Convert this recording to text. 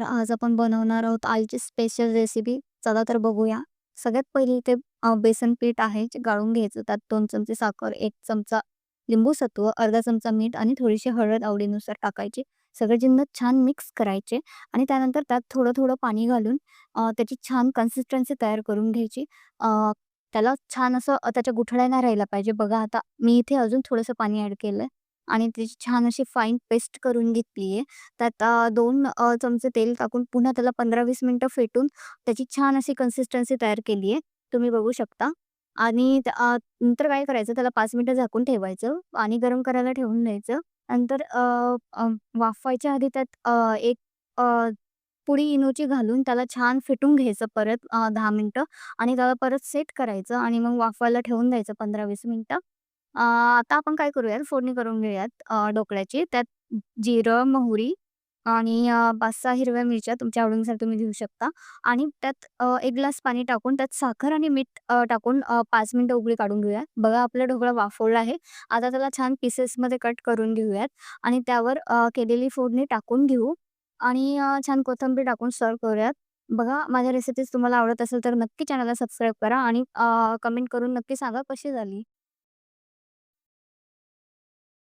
तर आज आपण बनवणार आहोत आईची स्पेशल रेसिपी. चला तर बघूया. सगळ्यात पहिले इथे बेसन पीठ आहे जे गाळून घ्यायचं. त्यात दोन चमचे साखर, एक चमचा लिंबू सत्व, अर्धा चमचा मीठ आणि थोडीशी हळद आवडीनुसार टाकायची. सगळे जिन्नस छान मिक्स करायचे आणि त्यानंतर त्यात थोडं-थोडं पाणी घालून त्याची छान कन्सिस्टन्सी तयार करून घ्यायची. त्याला छान असं त्याच्या गुठळ्या नाही पाहिजे. बघा आता मी इथे अजून थोडंसं पाणी ॲड केलंय आणि त्याची छान अशी फाईन पेस्ट करून घेतली आहे. त्यात दोन चमचे तेल टाकून पुन्हा त्याला 15-20 मिनिटं फेटून त्याची छान अशी कन्सिस्टन्सी तयार केली आहे. तुम्ही बघू शकता आणि त्या नंतर काय करायचं त्याला पाच मिनिटं झाकून ठेवायचं. पाणी गरम करायला ठेवून द्यायचं. नंतर वाफवायच्या आधी त्यात एक पुडी इनोची घालून त्याला छान फेटून घ्यायचं परत अ, 10 मिनिटं आणि त्याला परत सेट करायचं आणि मग वाफवायला ठेवून द्यायचं 15-20 मिनिटं. अ, आता आपण काय करूयात फोडणी करून घेऊयात अ, ढोकळ्याची. त्यात जिरं, मोहरी आणि अ, 5-6 हिरव्या मिरच्या तुमच्या आवडीनुसार तुम्ही घेऊ शकता आणि त्यात अ, 1 ग्लास पाणी टाकून त्यात साखर आणि मीठ अ, टाकून अ, 5 मिनिटं उकळी काढून घेऊयात बघा आपला ढोकळा वाफवला आहे. आता त्याला छान पीसेसमध्ये कट करून घेऊयात आणि त्यावर अ, केलेली फोडणी टाकून घेऊ आणि अ, छान कोथिंबीर टाकून सर्व्ह करूयात. बघा माझ्या रेसिपीज तुम्हाला आवडत असेल तर नक्की चॅनलला सबस्क्राईब करा आणि अ, कमेंट करून नक्की सांगा कशी झाली.